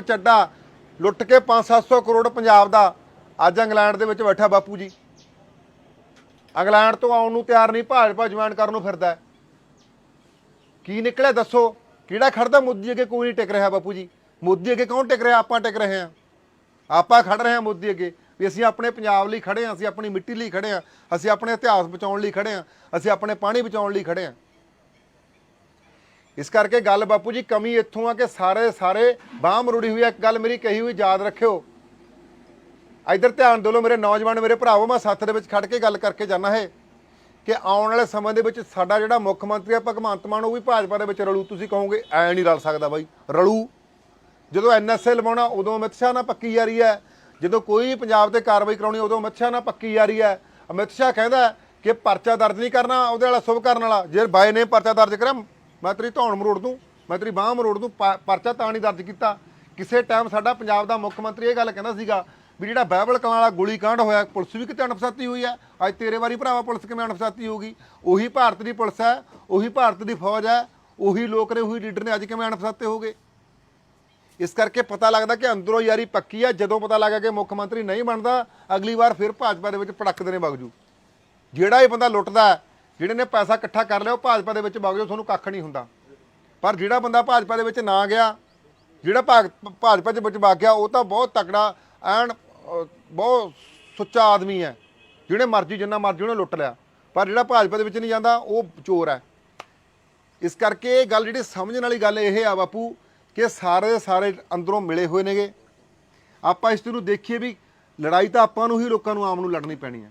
ਵਿੱਚ ਅੱਡਾ ਲੁੱਟ ਕੇ 5-700 ਕਰੋੜ ਪੰਜਾਬ ਦਾ। ਅੱਜ ਇੰਗਲੈਂਡ ਦੇ ਵਿੱਚ ਬੈਠਾ ਬਾਪੂ ਜੀ। ਇੰਗਲੈਂਡ ਤੋਂ ਆਉਣ ਨੂੰ ਤਿਆਰ ਨਹੀਂ, ਭਾਜਪਾ ਜੁਆਇਨ ਕਰਨ ਨੂੰ ਫਿਰਦਾ ਕੀ ਨਿਕਲਿਆ ਦੱਸੋ? ਕਿਹੜਾ ਖੜਦਾ? ਮੋਦੀ ਅੱਗੇ ਕੋਈ ਨਹੀਂ ਟਿਕ ਰਿਹਾ ਬਾਪੂ ਜੀ। ਮੋਦੀ ਅੱਗੇ ਕੌਣ ਟਿਕ ਰਿਹਾ? ਆਪਾਂ ਟਿਕ ਰਹੇ ਹਾਂ। ਆਪਾਂ ਖੜ ਰਹੇ ਹਾਂ ਮੋਦੀ ਅੱਗੇ। ਵੀ ਅਸੀਂ ਆਪਣੇ ਪੰਜਾਬ ਲਈ ਖੜੇ ਹਾਂ, ਅਸੀਂ ਆਪਣੀ ਮਿੱਟੀ ਲਈ ਖੜੇ ਹਾਂ, ਅਸੀਂ ਆਪਣੇ ਇਤਿਹਾਸ ਬਚਾਉਣ ਲਈ ਖੜੇ ਹਾਂ, ਅਸੀਂ ਆਪਣੇ ਪਾਣੀ ਬਚਾਉਣ ਲਈ ਖੜੇ ਹਾਂ। ਇਸ ਕਰਕੇ ਗੱਲ ਬਾਪੂ ਜੀ ਕਮੀ ਇੱਥੋਂ ਆ ਕਿ ਸਾਰੇ ਸਾਰੇ ਬਾਹ ਮਰੁੜੀ ਹੋਈ ਆ। ਇੱਕ ਗੱਲ ਮੇਰੀ ਕਹੀ ਹੋਈ, ਯਾਦ ਰੱਖਿਓ। ਇਧਰ ਧਿਆਨ ਦਿਓ ਮੇਰੇ ਨੌਜਵਾਨ, ਮੇਰੇ ਭਰਾਵੋ, ਮੈਂ ਸੱਥ ਦੇ ਵਿੱਚ ਖੜ ਕੇ ਗੱਲ ਕਰਕੇ ਜਾਣਾ ਹੈ ਕਿ ਆਉਣ ਵਾਲੇ ਸਮੇਂ ਦੇ ਵਿੱਚ ਸਾਡਾ ਜਿਹੜਾ ਮੁੱਖ ਮੰਤਰੀ ਆ, ਭਗਵੰਤ ਮਾਨ, ਉਹ ਵੀ ਭਾਜਪਾ ਦੇ ਵਿੱਚ ਰਲੂ। ਤੁਸੀਂ ਕਹੋਗੇ, ਐ ਨਹੀਂ ਰਲ ਸਕਦਾ ਬਾਈ, ਰਲੂ। ਜਦੋਂ ਐਨਐਸਏ ਲਵਾਉਣਾ ਉਦੋਂ ਅਮਿਤ ਸ਼ਾਹ ਨਾਲ ਪੱਕੀ ਯਾਰੀ ਹੈ। ਜਦੋਂ ਕੋਈ ਪੰਜਾਬ ਤੇ ਕਾਰਵਾਈ ਕਰਾਉਣੀ ਉਦੋਂ ਅਮਿਤ ਸ਼ਾਹ ਨਾਲ ਪੱਕੀ ਯਾਰੀ ਹੈ। ਅਮਿਤ ਸ਼ਾਹ ਕਹਿੰਦਾ ਕਿ ਪਰਚਾ ਦਰਜ ਨਹੀਂ ਕਰਨਾ, ਉਹਦੇ ਵਾਲਾ ਸ਼ੁਭ ਕਰਨ ਵਾਲਾ। ਜੇ ਬਾਏ ਨੇ ਪਰਚਾ ਦਰਜ ਕਰਾਂ ਮੈਂ ਤੇਰੀ ਧੌਣ ਮਰੋੜ ਦੂੰ ਮੈਂ ਤੇਰੀ ਬਾਹ ਮਰੋੜ ਦੂੰ ਪ- ਪਰਚਾ ਤਾਂ ਨਹੀਂ ਦਰਜ ਕੀਤਾ। ਕਿਸੇ ਟਾਈਮ ਸਾਡਾ ਪੰਜਾਬ ਦਾ ਮੁੱਖ ਮੰਤਰੀ ਇਹ ਗੱਲ ਕਹਿੰਦਾ ਸੀਗਾ ਵੀ ਜਿਹੜਾ ਬਾਈਬਲ ਕਲਾਂ ਵਾਲਾ ਗੋਲੀ ਕਾਂਡ ਹੋਇਆ ਪੁਲਿਸ ਵੀ ਕਿਤੇ ਅਣਪਛਾਤੀ ਹੋਈ ਹੈ। ਅੱਜ ਤੇਰੇ ਵਾਰੀ ਭਰਾਵਾ ਪੁਲਿਸ ਕਿਵੇਂ ਅਣਪਛਾਤੀ ਹੋਊਗੀ? ਉਹੀ ਭਾਰਤ ਦੀ ਪੁਲਿਸ ਹੈ ਉਹੀ ਭਾਰਤ ਦੀ ਫੌਜ ਹੈ ਉਹੀ ਲੋਕ ਨੇ ਉਹੀ ਲੀਡਰ ਨੇ ਅੱਜ ਕਿਵੇਂ ਅਣਪਛਾਤੇ ਹੋਗੇ ਇਸ ਕਰਕੇ ਪਤਾ ਲੱਗਦਾ ਕਿ ਅੰਦਰੋਂ ਯਾਰੀ ਪੱਕੀ ਆ ਜਦੋਂ ਪਤਾ ਲੱਗਾ ਕਿ ਮੁੱਖ ਮੰਤਰੀ ਨਹੀਂ ਬਣਦਾ ਅਗਲੀ ਵਾਰ ਫਿਰ ਭਾਜਪਾ ਦੇ ਵਿੱਚ ਪੜਕਦੇ ਨੇ ਵਗਜੂ ਜਿਹੜਾ ਇਹ ਬੰਦਾ ਲੁੱਟਦਾ ਹੈ, ਜਿਹੜੇ ਨੇ ਪੈਸਾ ਇਕੱਠਾ ਕਰ ਲਿਆ, ਉਹ ਭਾਜਪਾ ਦੇ ਵਿੱਚ ਵਗ ਜਾਓ, ਤੁਹਾਨੂੰ ਕੱਖ ਨਹੀਂ ਹੁੰਦਾ। ਪਰ ਜਿਹੜਾ ਬੰਦਾ ਭਾਜਪਾ ਦੇ ਵਿੱਚ ਨਾ ਗਿਆ, ਜਿਹੜਾ ਭਾਗ, ਭਾਜਪਾ ਦੇ ਵਿੱਚ ਵਗ ਗਿਆ, ਉਹ ਤਾਂ ਬਹੁਤ ਤਕੜਾ, ਐਨ ਬਹੁਤ ਸੁੱਚਾ ਆਦਮੀ ਹੈ। ਜਿਹੜੇ ਮਰਜ਼ੀ, ਜਿੰਨਾ ਮਰਜ਼ੀ ਉਹਨੇ ਲੁੱਟ ਲਿਆ। ਪਰ ਜਿਹੜਾ ਭਾਜਪਾ ਦੇ ਵਿੱਚ ਨਹੀਂ ਜਾਂਦਾ, ਉਹ ਚੋਰ ਹੈ। ਇਸ ਕਰਕੇ ਇਹ ਗੱਲ ਜਿਹੜੀ ਸਮਝਣ ਵਾਲੀ ਗੱਲ ਇਹ ਆ ਬਾਪੂ, ਕਿ ਸਾਰੇ ਦੇ ਸਾਰੇ ਅੰਦਰੋਂ ਮਿਲੇ ਹੋਏ ਨੇਗੇ। ਆਪਾਂ ਇਸ ਨੂੰ ਦੇਖੀਏ ਵੀ ਲੜਾਈ ਤਾਂ ਆਪਾਂ ਨੂੰ ਹੀ, ਲੋਕਾਂ ਨੂੰ ਆਮ ਨੂੰ ਲੜਨੀ ਪੈਣੀ ਹੈ।